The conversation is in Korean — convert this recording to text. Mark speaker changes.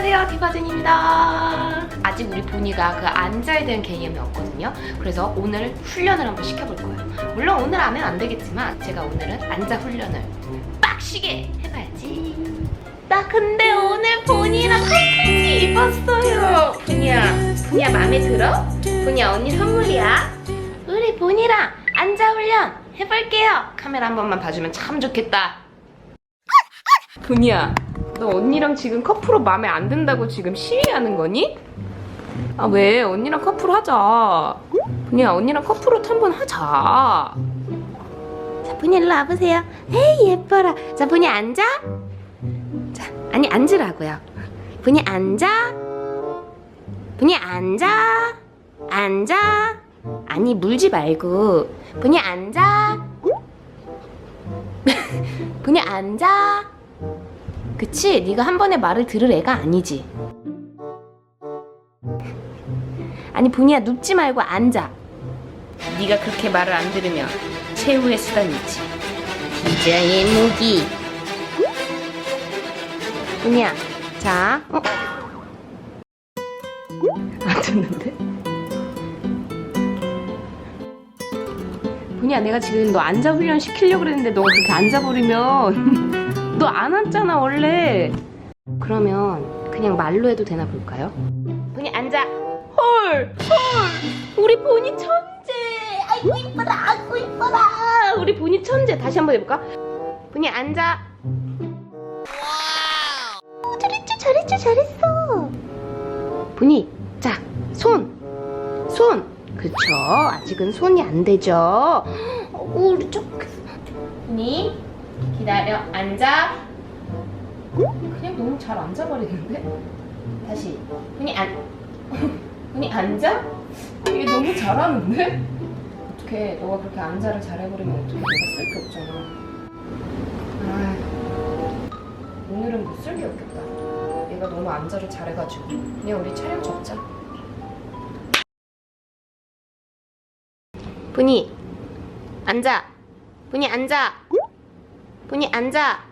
Speaker 1: 안녕하세요 디바진입니다. 아직 우리 보니가 그 앉아야 되는 개념이 없거든요. 그래서 오늘 훈련을 한번 시켜볼 거예요. 물론 오늘 하면 안 되겠지만 제가 오늘은 앉아 훈련을 빡시게 해봐야지. 나 근데 오늘 보니랑 팔꿈치 입었어요. 보니야 보니야 마음에 들어? 보니야 언니 선물이야? 우리 보니랑 앉아 훈련 해볼게요. 카메라 한 번만 봐주면 참 좋겠다. 보니야 너 언니랑 지금 커플로 마음에 안 든다고 지금 시위하는 거니? 아 왜? 언니랑 커플 하자. 분이야 언니랑 커플로 한번 하자. 자 분이 일로 와보세요. 에이 예뻐라. 자 분이 앉아. 자 아니 앉으라고요. 분이 앉아. 분이 앉아. 앉아. 아니 물지 말고. 분이 앉아. 분이 앉아 그치? 네가 한 번에 말을 들을 애가 아니지. 아니 보니야 눕지 말고 앉아. 네가 그렇게 말을 안 들으면 최후의 수단이 있지. 기자의 무기. 보니야, 자, 어? 안 듣는데? 보니야, 내가 지금 너 앉아 훈련 시키려고 그랬는데 너가 그렇게 앉아버리면 너 안 앉잖아 원래. 그러면 그냥 말로 해도 되나 볼까요? 보니 앉아. 헐! 헐! 우리 보니 천재. 아이고 이뻐라 아이고 이뻐라. 우리 보니 천재. 다시 한번 해볼까? 보니 앉아. 오, 잘했죠 잘했죠 잘했어. 보니 자 손 손 그쵸? 아직은 손이 안 되죠? 어, 우리 좀 보니 기다려 앉아. 그냥 너무 잘 앉아버리는데? 다시. 분이 안 분이 앉아? 이게 너무 잘하는데? 어떻게 너가 그렇게 앉아를 잘해버리면 어떻게 내가 쓸 게 없잖아. 아 오늘은 못쓸게 없겠다. 얘가 너무 앉아를 잘해가지고. 그냥 우리 촬영 접자 분이 앉아. 분이 앉아. 분이 앉아